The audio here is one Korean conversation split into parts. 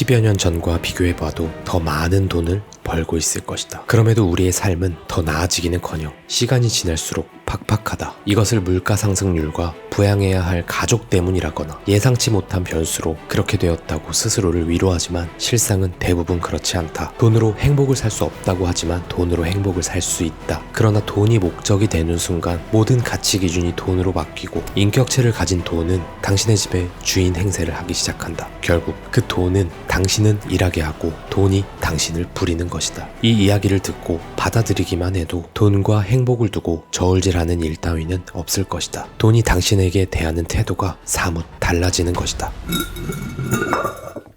10여 년 전과 비교해봐도 더 많은 돈을 벌고 있을 것이다. 그럼에도 우리의 삶은 더 나아지기는 커녕 시간이 지날수록 팍팍하다. 이것을 물가 상승률과 부양해야 할 가족 때문이라거나 예상치 못한 변수로 그렇게 되었다고 스스로를 위로하지만 실상은 대부분 그렇지 않다. 돈으로 행복을 살 수 없다고 하지만 돈으로 행복을 살 수 있다. 그러나 돈이 목적이 되는 순간 모든 가치 기준이 돈으로 바뀌고 인격체를 가진 돈은 당신의 집에 주인 행세를 하기 시작한다. 결국 그 돈은 당신은 일하게 하고 돈이 당신을 부리는 것이다. 이 이야기를 듣고 받아들이기만 해도 돈과 행복을 두고 저울질하 는 일 따위는 없을 것이다. 돈이 당신에게 대하는 태도가 사뭇 달라지는 것이다.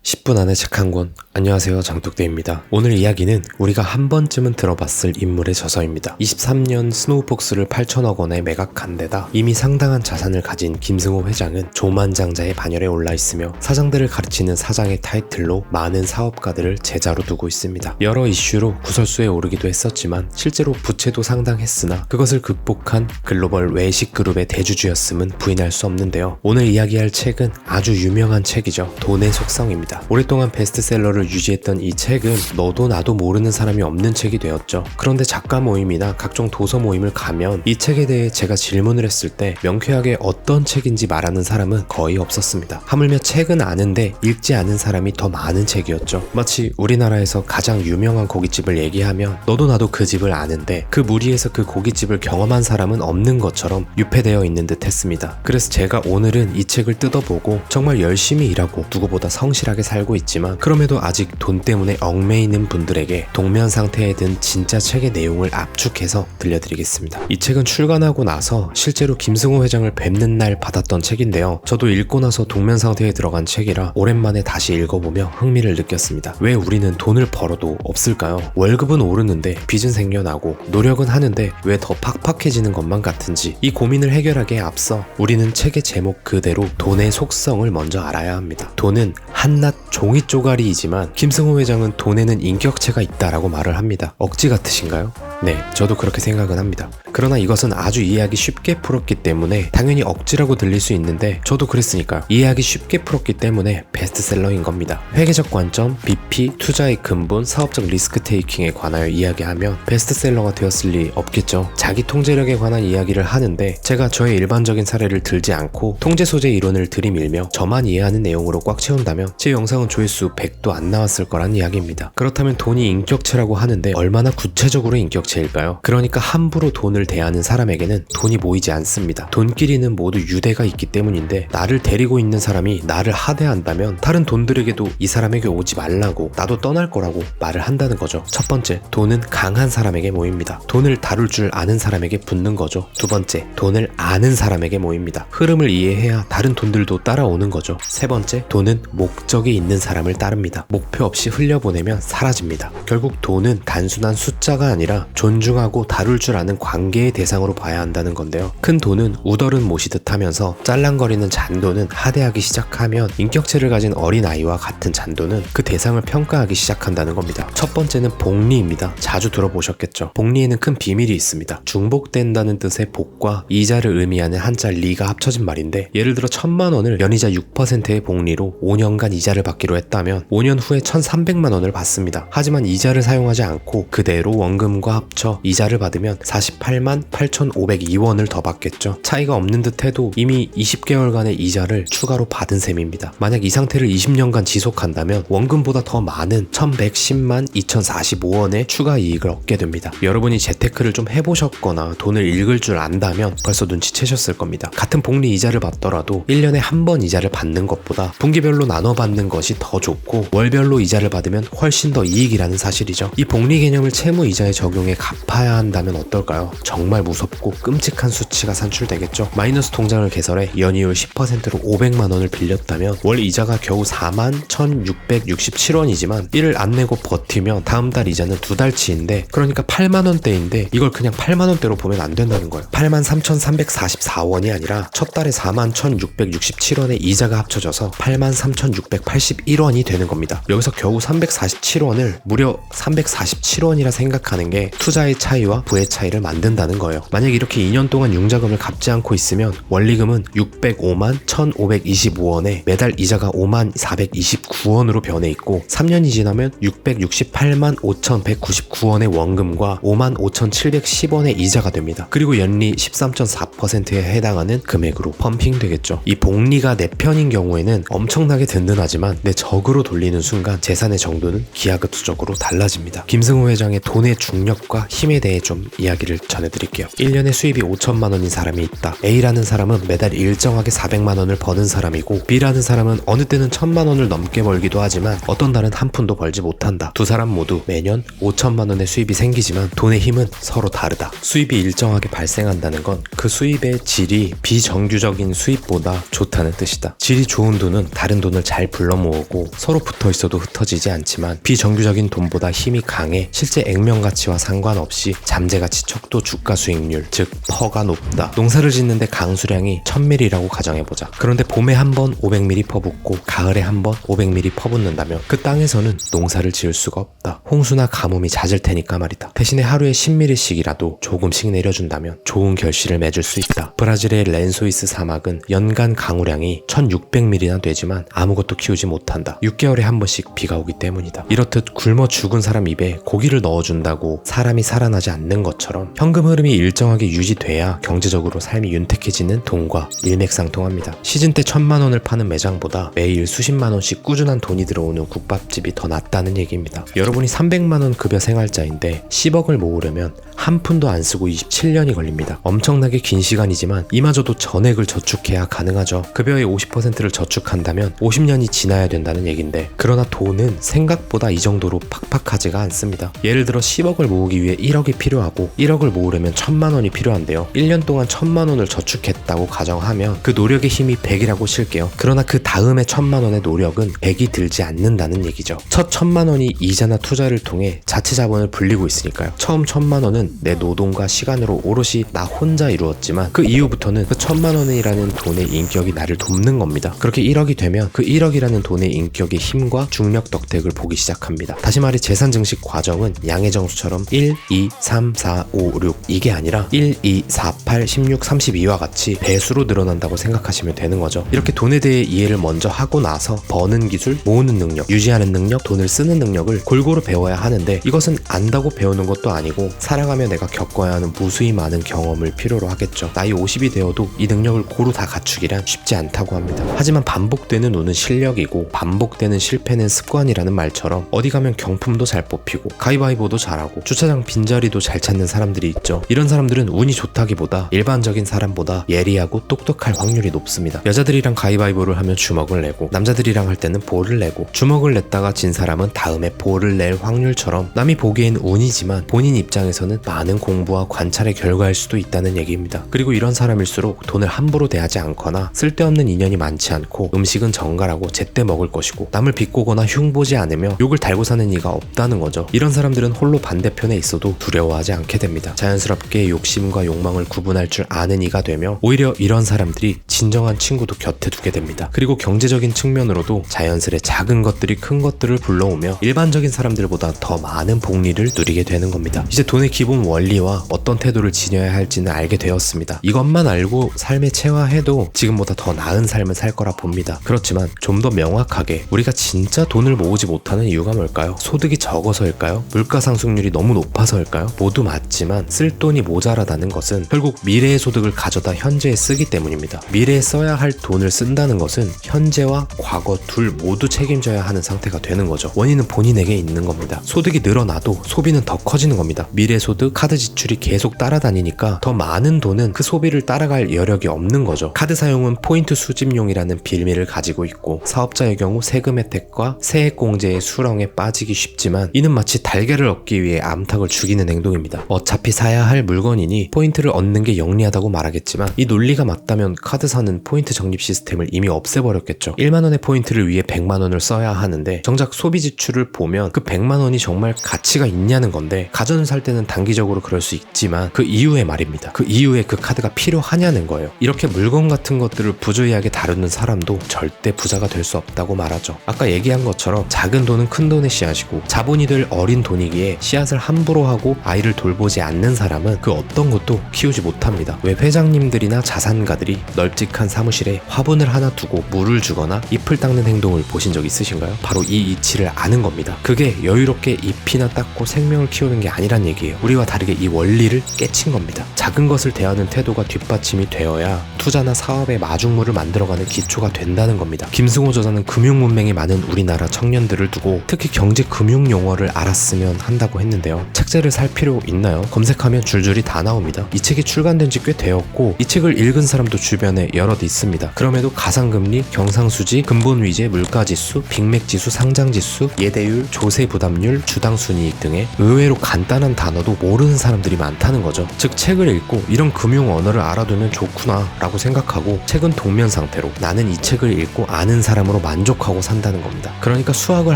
10분 안에 책 한 권. 안녕하세요. 장독대입니다. 오늘 이야기는 우리가 한 번쯤은 들어봤을 인물의 저서입니다. 23년 스노우폭스를 8천억 원에 매각한 데다 이미 상당한 자산을 가진 김승호 회장은 조만장자의 반열에 올라 있으며 사장들을 가르치는 사장의 타이틀로 많은 사업가들을 제자로 두고 있습니다. 여러 이슈로 구설수에 오르기도 했었지만 실제로 부채도 상당했으나 그것을 극복한 글로벌 외식 그룹의 대주주였음은 부인할 수 없는데요. 오늘 이야기할 책은 아주 유명한 책이죠. 돈의 속성입니다. 있습니다. 오랫동안 베스트셀러를 유지했던 이 책은 너도 나도 모르는 사람이 없는 책이 되었죠. 그런데 작가 모임이나 각종 도서 모임을 가면 이 책에 대해 제가 질문을 했을 때 명쾌하게 어떤 책인지 말하는 사람은 거의 없었습니다. 하물며 책은 아는데 읽지 않은 사람이 더 많은 책이었죠. 마치 우리나라에서 가장 유명한 고깃집을 얘기하면 너도 나도 그 집을 아는데 그 무리에서 그 고깃집을 경험한 사람은 없는 것처럼 유폐되어 있는 듯 했습니다. 그래서 제가 오늘은 이 책을 뜯어보고 정말 열심히 일하고 누구보다 성실하게 살고 있지만 그럼에도 아직 돈 때문에 얽매이는 분들에게 동면 상태에 든 진짜 책의 내용을 압축해서 들려드리겠습니다. 이 책은 출간하고 나서 실제로 김승호 회장을 뵙는 날 받았던 책인데요. 저도 읽고 나서 동면 상태에 들어간 책이라 오랜만에 다시 읽어보며 흥미를 느꼈습니다. 왜 우리는 돈을 벌어도 없을까요? 월급은 오르는데 빚은 생겨나고 노력은 하는데 왜 더 팍팍해지는 것만 같은지 이 고민을 해결하기에 앞서 우리는 책의 제목 그대로 돈의 속성을 먼저 알아야 합니다. 돈은 한낱 종이 쪼가리이지만 김승호 회장은 돈에는 인격체가 있다라고 말을 합니다. 억지 같으신가요? 네, 저도 그렇게 생각은 합니다. 그러나 이것은 아주 이해하기 쉽게 풀었기 때문에 당연히 억지라고 들릴 수 있는데 저도 그랬으니까 이해하기 쉽게 풀었기 때문에 베스트셀러인 겁니다. 회계적 관점, BP, 투자의 근본, 사업적 리스크 테이킹에 관하여 이야기하면 베스트셀러가 되었을 리 없겠죠. 자기 통제력에 관한 이야기를 하는데 제가 저의 일반적인 사례를 들지 않고 통제 소재 이론을 들이밀며 저만 이해하는 내용으로 꽉 채운다면 제 영상은 조회수 100도 안 나왔을 거란 이야기입니다. 그렇다면 돈이 인격체라고 하는데 얼마나 구체적으로 인격체 자체일까요? 그러니까 함부로 돈을 대하는 사람에게는 돈이 모이지 않습니다. 돈끼리는 모두 유대가 있기 때문인데 나를 데리고 있는 사람이 나를 하대한다면 다른 돈들에게도 이 사람에게 오지 말라고 나도 떠날 거라고 말을 한다는 거죠. 첫 번째, 돈은 강한 사람에게 모입니다. 돈을 다룰 줄 아는 사람에게 붙는 거죠. 두 번째, 돈을 아는 사람에게 모입니다. 흐름을 이해해야 다른 돈들도 따라오는 거죠. 세 번째, 돈은 목적이 있는 사람을 따릅니다. 목표 없이 흘려보내면 사라집니다. 결국 돈은 단순한 숫자가 아니라 존중하고 다룰 줄 아는 관계의 대상으로 봐야 한다는 건데요. 큰 돈은 우덜은 모시듯 하면서 짤랑거리는 잔돈은 하대하기 시작하면 인격체를 가진 어린아이와 같은 잔돈은 그 대상을 평가하기 시작한다는 겁니다. 첫 번째는 복리입니다. 자주 들어보셨겠죠. 복리에는 큰 비밀이 있습니다. 중복된다는 뜻의 복과 이자를 의미하는 한자 리가 합쳐진 말인데 예를 들어 천만 원을 연이자 6%의 복리로 5년간 이자를 받기로 했다면 5년 후에 1,300만 원을 받습니다. 하지만 이자를 사용하지 않고 그대로 원금과 합 합쳐 이자를 받으면 48만 8,502원을 더 받겠죠. 차이가 없는 듯 해도 이미 20개월간의 이자를 추가로 받은 셈입니다. 만약 이 상태를 20년간 지속한다면 원금보다 더 많은 1,110만 2,045원의 추가 이익을 얻게 됩니다. 여러분이 재테크를 좀 해보셨거나 돈을 읽을 줄 안다면 벌써 눈치채셨을 겁니다. 같은 복리 이자를 받더라도 1년에 한 번 이자를 받는 것보다 분기별로 나눠 받는 것이 더 좋고 월별로 이자를 받으면 훨씬 더 이익이라는 사실이죠. 이 복리 개념을 채무 이자에 적용해 갚아야 한다면 어떨까요? 정말 무섭고 끔찍한 수치가 산출되겠죠. 마이너스 통장을 개설해 연이율 10%로 500만 원을 빌렸다면 월 이자가 겨우 4만 1,667원이지만 이를 안 내고 버티면 다음 달 이자는 두 달치인데 그러니까 8만 원대인데 이걸 그냥 8만 원대로 보면 안 된다는 거예요. 8만 3,344원이 아니라 첫 달에 4만 1,667원의 이자가 합쳐져서 8만 3,681원이 되는 겁니다. 여기서 겨우 347원을 무려 347원이라 생각하는 게 투자의 차이와 부의 차이를 만든다는 거예요. 만약 이렇게 2년 동안 융자금을 갚지 않고 있으면 원리금은 605만 1,525원에 매달 이자가 5만 429원으로 변해 있고 3년이 지나면 668만 5,199원의 원금과 5만 5,710원의 이자가 됩니다. 그리고 연리 13.4%에 해당하는 금액으로 펌핑 되겠죠. 이 복리가 내 편인 경우에는 엄청나게 든든하지만 내 적으로 돌리는 순간 재산의 정도는 기하급수적으로 달라집니다. 김승호 회장의 돈의 중력 과 힘에 대해 좀 이야기를 전해드릴게요. 1년에 수입이 5천만 원인 사람이 있다. A라는 사람은 매달 일정하게 400만 원을 버는 사람이고 B라는 사람은 어느 때는 1000만 원을 넘게 벌기도 하지만 어떤 달은 한 푼도 벌지 못한다. 두 사람 모두 매년 5천만 원의 수입이 생기지만 돈의 힘은 서로 다르다. 수입이 일정하게 발생한다는 건 그 수입의 질이 비정규적인 수입보다 좋다는 뜻이다. 질이 좋은 돈은 다른 돈을 잘 불러 모으고 서로 붙어 있어도 흩어지지 않지만 비정규적인 돈보다 힘이 강해 실제 액면 가치와 상관 없이 잠재 가치 척도 주가 수익률 즉 퍼가 높다. 농사를 짓는데 강수량이 1000ml라고 가정해보자. 그런데 봄에 한 번 500ml 퍼붓고 가을에 한 번 500ml 퍼붓는다면 그 땅에서는 농사를 지을 수가 없다. 홍수나 가뭄이 잦을 테니까 말이다. 대신에 하루에 10ml씩이라도 조금씩 내려준다면 좋은 결실을 맺을 수 있다. 브라질의 렌소이스 사막은 연간 강우량이 1600ml나 되지만 아무것도 키우지 못한다. 6개월에 한 번씩 비가 오기 때문이다. 이렇듯 굶어 죽은 사람 입에 고기를 넣어준다고 사람 이 살아나지 않는 것처럼 현금 흐름이 일정하게 유지돼야 경제적으로 삶이 윤택해지는 돈과 일맥상통합니다. 시즌 때 천만 원을 파는 매장보다 매일 수십만 원씩 꾸준한 돈이 들어오는 국밥집이 더 낫다는 얘기입니다. 여러분이 300만 원 급여 생활자인데 10억을 모으려면 한 푼도 안 쓰고 27년이 걸립니다. 엄청나게 긴 시간이지만 이마저도 전액을 저축해야 가능하죠. 급여의 50%를 저축한다면 50년이 지나야 된다는 얘긴데 그러나 돈은 생각보다 이 정도로 팍팍하지가 않습니다. 예를 들어 10억을 모으기 위해 1억이 필요하고 1억을 모으려면 1000만 원이 필요한데요. 1년 동안 1000만 원을 저축했다고 가정하면 그 노력의 힘이 100이라고 칠게요. 그러나 그 다음에 1000만 원의 노력은 100이 들지 않는다는 얘기죠. 첫 1000만 원이 이자나 투자를 통해 자체 자본을 불리고 있으니까요. 처음 1000만 원은 내 노동과 시간으로 오롯이 나 혼자 이루었지만 그 이후부터는 그 1000만 원이라는 돈의 인격이 나를 돕는 겁니다. 그렇게 1억이 되면 그 1억이라는 돈의 인격의 힘과 중력 덕택을 보기 시작합니다. 다시 말해 재산 증식 과정은 양의 정수처럼 1, 2, 3, 4, 5, 6 이게 아니라 1, 2, 4, 8, 16, 32와 같이 배수로 늘어난다고 생각하시면 되는 거죠. 이렇게 돈에 대해 이해를 먼저 하고 나서 버는 기술, 모으는 능력, 유지하는 능력, 돈을 쓰는 능력을 골고루 배워야 하는데 이것은 안다고 배우는 것도 아니고 살아가 며 내가 겪어야 하는 무수히 많은 경험을 필요로 하겠죠. 나이 50이 되어도 이 능력을 고루 다 갖추기란 쉽지 않다고 합니다. 하지만 반복되는 운은 실력이고 반복되는 실패는 습관이라는 말처럼 어디 가면 경품도 잘 뽑히고 가위바위보도 잘하고 주차장 빈자리도 잘 찾는 사람들이 있죠. 이런 사람들은 운이 좋다기보다 일반적인 사람보다 예리하고 똑똑할 확률이 높습니다. 여자들이랑 가위바위보를 하면 주먹을 내고 남자들이랑 할 때는 볼을 내고 주먹을 냈다가 진 사람은 다음에 볼을 낼 확률처럼 남이 보기엔 운이지만 본인 입장에서는 많은 공부와 관찰의 결과일 수도 있다는 얘기입니다. 그리고 이런 사람일수록 돈을 함부로 대하지 않거나 쓸데없는 인연이 많지 않고 음식은 정갈하고 제때 먹을 것이고 남을 비꼬거나 흉보지 않으며 욕을 달고 사는 이가 없다는 거죠. 이런 사람들은 홀로 반대편에 있어도 두려워하지 않게 됩니다. 자연스럽게 욕심과 욕망을 구분할 줄 아는 이가 되며 오히려 이런 사람들이 진정한 친구도 곁에 두게 됩니다. 그리고 경제적인 측면으로도 자연스레 작은 것들이 큰 것들을 불러오며 일반적인 사람들보다 더 많은 복리를 누리게 되는 겁니다. 이제 돈의 기본 원리와 어떤 태도를 지녀야 할지는 알게 되었습니다. 이것만 알고 삶에 체화해도 지금보다 더 나은 삶을 살 거라 봅니다. 그렇지만 좀 더 명확하게 우리가 진짜 돈을 모으지 못하는 이유가 뭘까요? 소득이 적어서일까요? 물가 상승률이 너무 높아서일까요? 모두 맞지만 쓸 돈이 모자라다는 것은 결국 미래의 소득을 가져다 현재에 쓰기 때문입니다. 미래에 써야 할 돈을 쓴다는 것은 현재와 과거 둘 모두 책임져야 하는 상태가 되는 거죠. 원인은 본인에게 있는 겁니다. 소득이 늘어나도 소비는 더 커지는 겁니다. 미래 소득, 카드 지출이 계속 따라다니니까 더 많은 돈은 그 소비를 따라갈 여력이 없는 거죠. 카드 사용은 포인트 수집용이라는 빌미를 가지고 있고 사업자의 경우 세금 혜택과 세액 공제의 수렁에 빠지기 쉽지만 이는 마치 달걀을 얻기 위해 암탉을 죽이는 행동입니다. 어차피 사야 할 물건이니 포인트를 얻는 게 영리하다고 말하겠지만 이 논리가 맞다면 카드사는 포인트 적립 시스템을 이미 없애버렸겠죠. 1만 원의 포인트를 위해 100만 원을 써야 하는데 정작 소비 지출을 보면 그 100만 원이 정말 가치가 있냐는 건데 가전을 살 때는 단기 적으로 이기적으로 그럴 수 있지만 그 이후에 말입니다. 그 이후에 그 카드가 필요하냐는 거예요. 이렇게 물건 같은 것들을 부주의하게 다루는 사람도 절대 부자가 될 수 없다고 말하죠. 아까 얘기한 것처럼 작은 돈은 큰 돈의 씨앗이고 자본이 될 어린 돈이기에 씨앗을 함부로 하고 아이를 돌보지 않는 사람은 그 어떤 것도 키우지 못합니다. 왜 회장님들이나 자산가들이 널찍한 사무실에 화분을 하나 두고 물을 주거나 잎을 닦는 행동을 보신 적 있으신가요? 바로 이 이치를 아는 겁니다. 그게 여유롭게 잎이나 닦고 생명을 키우는 게 아니란 얘기예요. 우리와 다르게 이 원리를 깨친 겁니다. 작은 것을 대하는 태도가 뒷받침이 되어야 투자나 사업의 마중물을 만들어가는 기초가 된다는 겁니다. 김승호 저자는 금융 문맹이 많은 우리나라 청년들을 두고 특히 경제 금융 용어를 알았으면 한다고 했는데요. 책자를 살 필요 있나요? 검색하면 줄줄이 다 나옵니다. 이 책이 출간된 지 꽤 되었고 이 책을 읽은 사람도 주변에 여럿 있습니다. 그럼에도 가상금리, 경상수지, 근본위제, 물가지수, 빅맥지수, 상장지수, 예대율, 조세 부담률, 주당순이익 등의 의외로 간단한 단어도 모 르는 사람들이 많다는 거죠. 즉 책을 읽고 이런 금융 언어를 알아두면 좋구나 라고 생각하고 책은 동면 상태로 나는 이 책을 읽고 아는 사람으로 만족하고 산다는 겁니다. 그러니까 수학을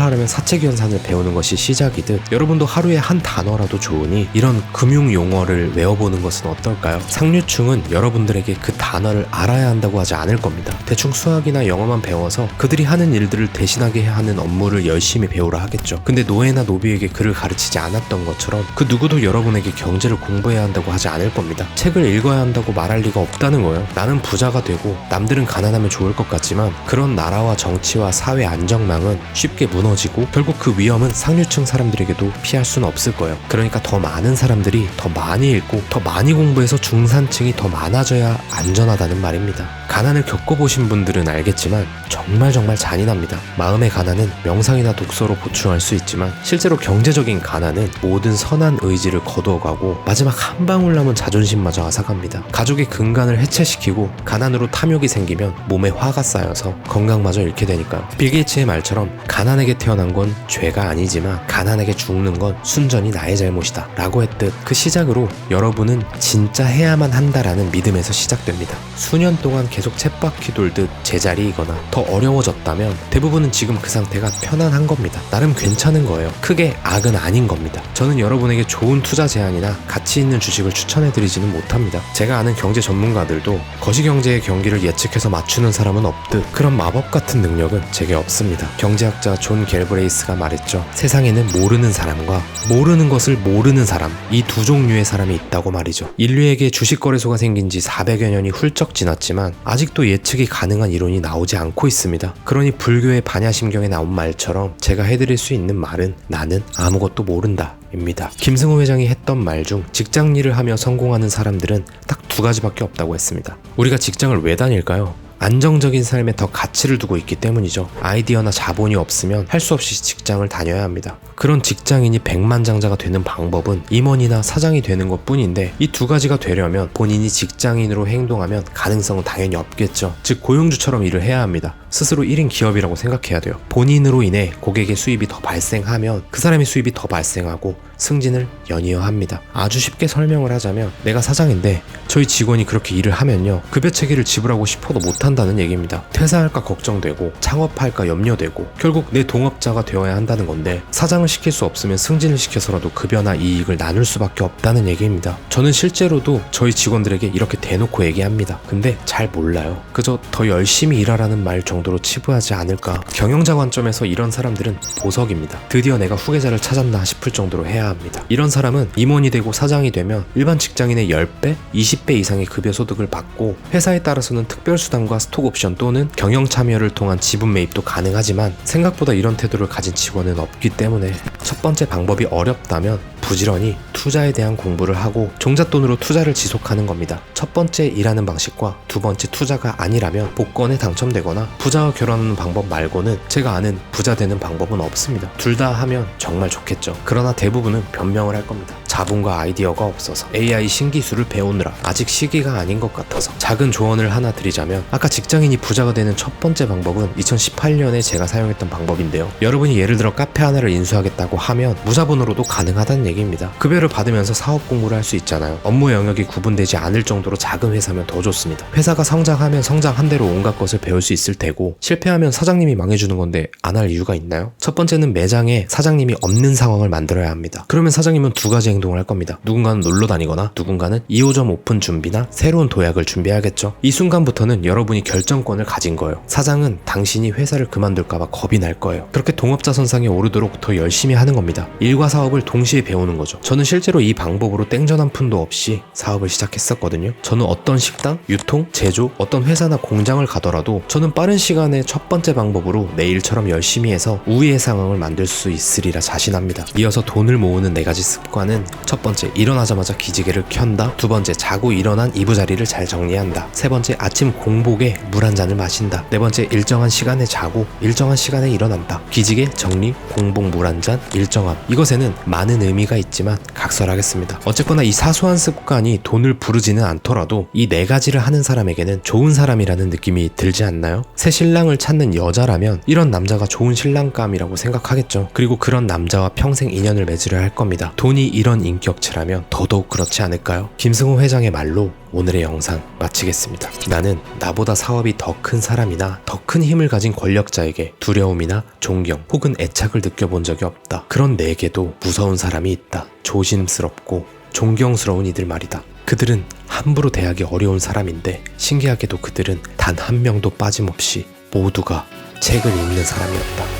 하려면 사책연산을 배우는 것이 시작이듯 여러분도 하루에 한 단어라도 좋으니 이런 금융 용어를 외워보는 것은 어떨까요? 상류층은 여러분들에게 그 단어를 알아야 한다고 하지 않을 겁니다. 대충 수학이나 영어만 배워서 그들이 하는 일들을 대신하게 하는 업무를 열심히 배우라 하겠죠. 근데 노예나 노비에게 그를 가르치지 않았던 것처럼 그 누구도 여러분 에게 경제를 공부해야 한다고 하지 않을 겁니다. 책을 읽어야 한다고 말할 리가 없다는 거예요. 나는 부자가 되고 남들은 가난하면 좋을 것 같지만 그런 나라와 정치와 사회 안정망은 쉽게 무너지고 결국 그 위험은 상류층 사람들에게도 피할 수는 없을 거예요. 그러니까 더 많은 사람들이 더 많이 읽고 더 많이 공부해서 중산층이 더 많아져야 안전하다는 말입니다. 가난을 겪어보신 분들은 알겠지만 정말 정말 잔인합니다. 마음의 가난은 명상이나 독서로 보충할 수 있지만 실제로 경제적인 가난은 모든 선한 의지를 거두어가고 마지막 한 방울 남은 자존심마저 앗아갑니다. 가족의 근간을 해체시키고 가난으로 탐욕이 생기면 몸에 화가 쌓여서 건강마저 잃게 되니까요. 빌 게이츠의 말처럼 가난하게 태어난 건 죄가 아니지만 가난하게 죽는 건 순전히 나의 잘못이다 라고 했듯 그 시작으로 여러분은 진짜 해야만 한다라는 믿음에서 시작됩니다. 수년 동안 계속 쳇바퀴 돌듯 제자리이거나 더 어려워졌다면 대부분은 지금 그 상태가 편안한 겁니다. 나름 괜찮은 거예요. 크게 악은 아닌 겁니다. 저는 여러분에게 좋은 투자 제안이나 가치 있는 주식을 추천해드리지는 못합니다. 제가 아는 경제 전문가들도 거시경제의 경기를 예측해서 맞추는 사람은 없듯 그런 마법 같은 능력은 제게 없습니다. 경제학자 존 갤브레이스가 말했죠. 세상에는 모르는 사람과 모르는 것을 모르는 사람 이 두 종류의 사람이 있다고 말이죠. 인류에게 주식 거래소가 생긴 지 400여 년이 훌쩍 지났지만 아직도 예측이 가능한 이론이 나오지 않고 있습니다. 그러니 불교의 반야심경에 나온 말처럼 제가 해드릴 수 있는 말은 나는 아무것도 모른다. 입니다. 김승호 회장이 했던 말 중 직장 일을 하며 성공하는 사람들은 딱 두 가지밖에 없다고 했습니다. 우리가 직장을 왜 다닐까요? 안정적인 삶에 더 가치를 두고 있기 때문이죠. 아이디어나 자본이 없으면 할 수 없이 직장을 다녀야 합니다. 그런 직장인이 백만장자가 되는 방법은 임원이나 사장이 되는 것 뿐인데 이 두 가지가 되려면 본인이 직장인으로 행동하면 가능성은 당연히 없겠죠. 즉 고용주처럼 일을 해야 합니다. 스스로 1인 기업이라고 생각해야 돼요. 본인으로 인해 고객의 수입이 더 발생하면 그 사람의 수입이 더 발생하고 승진을 연이어 합니다. 아주 쉽게 설명을 하자면 내가 사장인데 저희 직원이 그렇게 일을 하면요. 급여 체계를 지불하고 싶어도 못 한다는 얘기입니다. 퇴사할까 걱정되고 창업할까 염려되고 결국 내 동업자가 되어야 한다는 건데 사장을 시킬 수 없으면 승진을 시켜서라도 급여나 이익을 나눌 수밖에 없다는 얘기입니다. 저는 실제로도 저희 직원들에게 이렇게 대놓고 얘기합니다. 근데 잘 몰라요. 그저 더 열심히 일하라는 말 정도로 치부하지 않을까. 경영자 관점에서 이런 사람들은 보석입니다. 드디어 내가 후계자를 찾았나 싶을 정도로 해야 합니다. 이런 사람은 임원이 되고 사장이 되면 일반 직장인의 10배, 20배 이상의 급여 소득을 받고 회사에 따라서는 특별수당과 스톡옵션 또는 경영 참여를 통한 지분 매입도 가능하지만 생각보다 이런 태도를 가진 직원은 없기 때문에 첫 번째 방법이 어렵다면 부지런히 투자에 대한 공부를 하고 종잣돈으로 투자를 지속하는 겁니다. 첫 번째 일하는 방식과 두 번째 투자가 아니라면 복권에 당첨되거나 부자와 결혼하는 방법 말고는 제가 아는 부자 되는 방법은 없습니다. 둘 다 하면 정말 좋겠죠. 그러나 대부분은 변명을 할 겁니다. 자본과 아이디어가 없어서 AI 신기술을 배우느라 아직 시기가 아닌 것 같아서 작은 조언을 하나 드리자면 아까 직장인이 부자가 되는 첫 번째 방법은 2018년에 제가 사용했던 방법인데요. 여러분이 예를 들어 카페 하나를 인수하겠다고 하면 무자본으로도 가능하다는 얘기입니다. 급여를 받으면서 사업 공부를 할 수 있잖아요. 업무 영역이 구분되지 않을 정도로 작은 회사면 더 좋습니다. 회사가 성장하면 성장한 대로 온갖 것을 배울 수 있을 테고 실패하면 사장님이 망해주는 건데 안 할 이유가 있나요? 첫 번째는 매장에 사장님이 없는 상황을 만들어야 합니다. 그러면 사장님은 두 가지 행동 을 행동을 할 겁니다. 누군가는 놀러 다니거나 누군가는 2호점 오픈 준비나 새로운 도약을 준비해야겠죠. 이 순간부터는 여러분이 결정권을 가진 거예요. 사장은 당신이 회사를 그만둘까봐 겁이 날 거예요. 그렇게 동업자 선상에 오르도록 더 열심히 하는 겁니다. 일과 사업을 동시에 배우는 거죠. 저는 실제로 이 방법으로 땡전 한 푼도 없이 사업을 시작했었거든요. 저는 어떤 식당, 유통, 제조, 어떤 회사나 공장을 가더라도 저는 빠른 시간에 첫 번째 방법으로 내일처럼 열심히 해서 우위의 상황을 만들 수 있으리라 자신합니다. 이어서 돈을 모으는 네 가지 습관은 첫 번째 일어나자마자 기지개를 켠다. 두 번째 자고 일어난 이부자리를 잘 정리한다. 세 번째 아침 공복에 물 한 잔을 마신다. 네 번째 일정한 시간에 자고 일정한 시간에 일어난다. 기지개 정리 공복 물 한 잔 일정함. 이것에는 많은 의미가 있지만 각설하겠습니다. 어쨌거나 이 사소한 습관이 돈을 부르지는 않더라도 이 네 가지를 하는 사람에게는 좋은 사람이라는 느낌이 들지 않나요? 새 신랑을 찾는 여자라면 이런 남자가 좋은 신랑감이라고 생각하겠죠. 그리고 그런 남자와 평생 인연을 맺으려 할 겁니다. 돈이 이런 인격체라면 더더욱 그렇지 않을까요? 김승호 회장의 말로 오늘의 영상 마치겠습니다. 나는 나보다 사업이 더 큰 사람이나 더 큰 힘을 가진 권력자에게 두려움이나 존경 혹은 애착을 느껴본 적이 없다. 그런 내게도 무서운 사람이 있다. 조심스럽고 존경스러운 이들 말이다. 그들은 함부로 대하기 어려운 사람인데 신기하게도 그들은 단 한 명도 빠짐없이 모두가 책을 읽는 사람이었다.